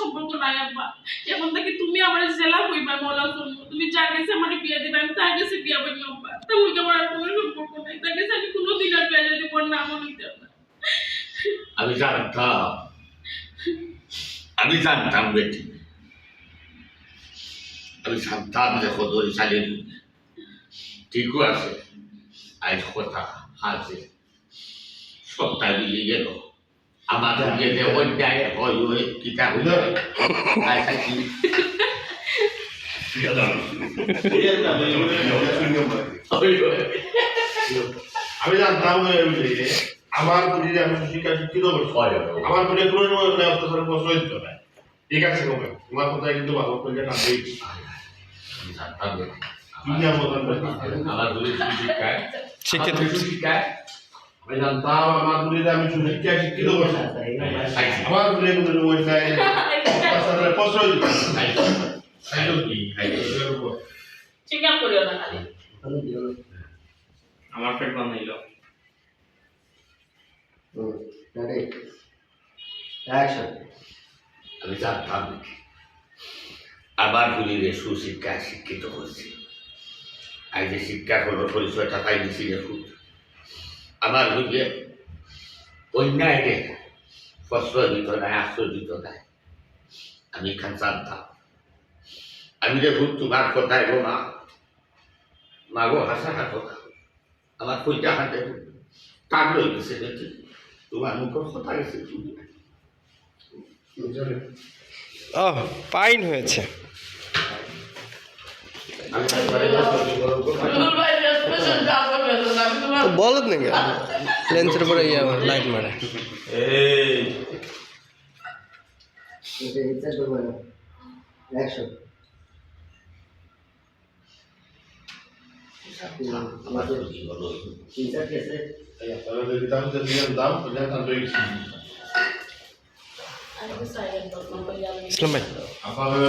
সম্পর্ক নাই, আব্বা। এখন থেকে তুমি আমার জেলা হইবা, মলার জন্য। তুমি যার কাছে আমার বিয়ে দিবে, আমি তার কাছে বিয়ে বানি আব্বা। তেমন আমার আর কোনো সম্পর্ক নাই। তার কাছে আমি কোনো দিন আর বিয়ে যদি পর নামও নিতে আমি জানতাম। আমি জানতাম বেটি আমি জানতাম যে সদরি চালিয়ে ঠিকও আছে। আজ কথা আছে। সপ্তাহ মিলি গেল। আমার সঙ্গে যে অন্যায় হয় ওই কিতা হইল আমি জানতাম যে আমার পরিবারে আমি শিক্ষা শিক্ষিত আমার পরিবারে কোনো সময় অত্যাচার প্রশ্রয় না ঠিক আছে তোমার কথা কিন্তু ভালো করলে না শিক্ষিত শিক্ষায় আমি জানতাম আমার পরিবারে আমি শিক্ষা শিক্ষিত করছি আমার পরিবারে কোনো অন্যায় অত্যাচারের প্রশ্রয় চিন্তা করিও না খালি। আমার পেট বানাইল Ready? আমি জানতাম আমার গুলিরে সুশিক্ষায় শিক্ষিত হয়েছে। আজ যে শিক্ষা কোনো পরিচয়টা পাই নিছি দেখুন আমার গুলিয়ে অন্যায় রে প্রশ্রয় দিত নাই আশ্রয় দিত নাই। আমি এখান জানতাম আমি দেখুন তোমার কথায় গো মা। মা গো হাসা হাত আমার কইটা হাতে রয়ে গেছে দেখি। তোমার মুখের কথা গেছে তুমি ও পাইন হয়েছে। তো বলত নাকি? লেন্সের পরে ইয়ে লাইট মারে। ইসলাম ভাই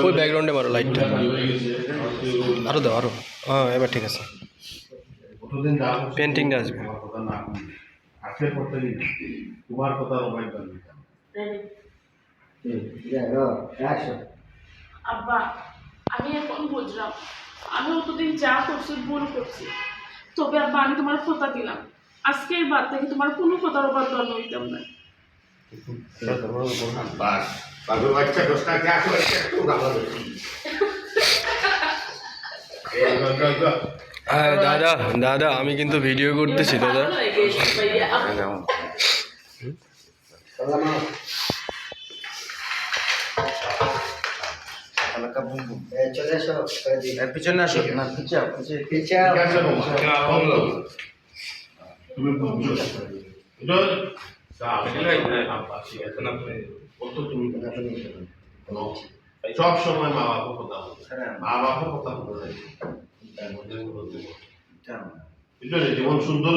ওই ব্যাকগ্রাউন্ডে মারো লাইটটা আরও দাও আরও। হ্যাঁ এবার ঠিক আছে। কতদিন দাম Painting আসবে। কথা না। আজকের তোমার রবাই আব্বা আমি এখন বুঝলাম। আমি অতদিন যা করছি ভুল করছি। তবে আব্বা আমি তোমার কথা দিলাম। আজকের বাদ থেকে তোমার কোনো কথার উপর দল হইতাম না। বাচ্চা যা হ্যাঁ দাদা দাদা আমি কিন্তু ভিডিও করতেছি দাদা। পিছনে আসো না পিছে সব সময় মা বাবা কথা বলবে মা বাবা কথা বলবে তার জীবন সুন্দর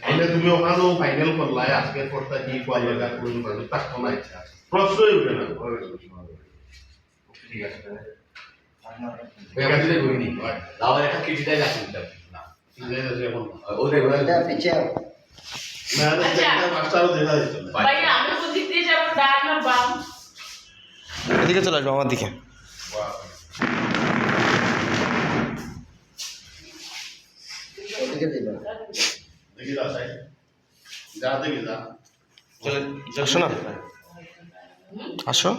তাহলে তুমি ওখানেও ফাইনাল করলাই আজকের পরটা কি কোয়া জায়গা কোন ভাবে থাকতো না ইচ্ছা প্রশ্নই উঠে না ঠিক আছে ওদের এদিকে চলে আসব আমার দিকে আসো না আসো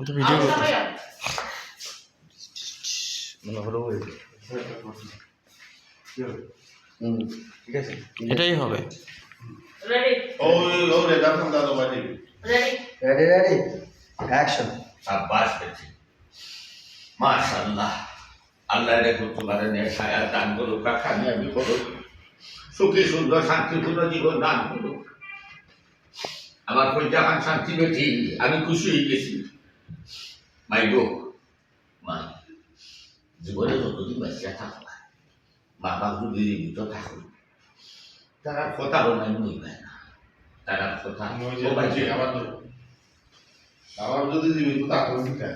তো ভিডিও আচ্ছা, মনে হলো এটাই হবে? ও রে দাদা বাড়ি Ready? Ready, ready? Action. Abbas পেয়েছি মাশাল্লাহ আল্লাহ দেখুন তোমার নিয়ে দান করুক আমি করুক। সুখী সুন্দর শান্তিপূর্ণ জীবন দান করুক। আমার পর্যাখান শান্তি পেয়েছি আমি খুশি হয়ে গেছি। মাই গো মা জীবনে যতদিন বাঁচিয়া থাকবা মা বাপ যদি জীবিত থাকুক তারা কথা বলাই নইবে না। তারা কথা ওই যে আবার যদি দিবি তো তাকে দিতে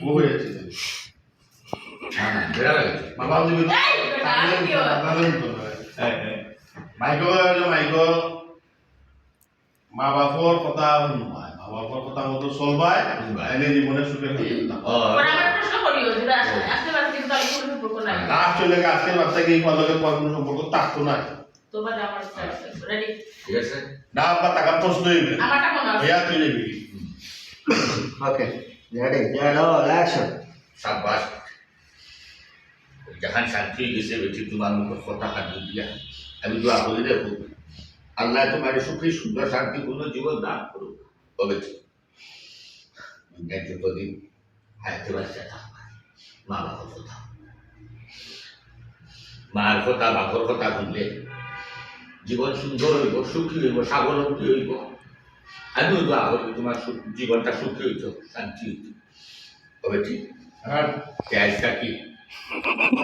ও হয়েছে না না বাবা হয়? মাইক মাইক মা বাপর কথা শুনবাই মা বাপর কথা মতো চলবাই এনে জীবনে সুখে আমার কোনো লাস্ট চলে বাচ্চাকে এই পাল্লাকে কোনো সম্পর্ক থাকতো না তোমার আমার রেডি ঠিক আছে? না আব্বা টাকা প্রশ্ন হইবে আমারটা মনে আছে? হেয়া তুই যাবি ওকে রেডি রোল অ্যাকশন সাব্বাস। জাহান শান্তি গেছে বেটি তোমার মুখের কথা হাত দিয়া। আমি দোয়া করি দেখো আল্লাহ তোমার সুখী সুন্দর শান্তিপূর্ণ জীবন দান করুক। তবে যতদিন হায়াতে বাচ্চা থাকবা মা বাবার কথা। মার কথা বাপর কথা শুনলে জীবন সুন্দর হইব, সুখী হইব, স্বাবলম্বী হইব। আমিও দোয়া করি তোমার জীবনটা সুখী হইত, শান্তি হইত। তবে ঠিক। আর কি?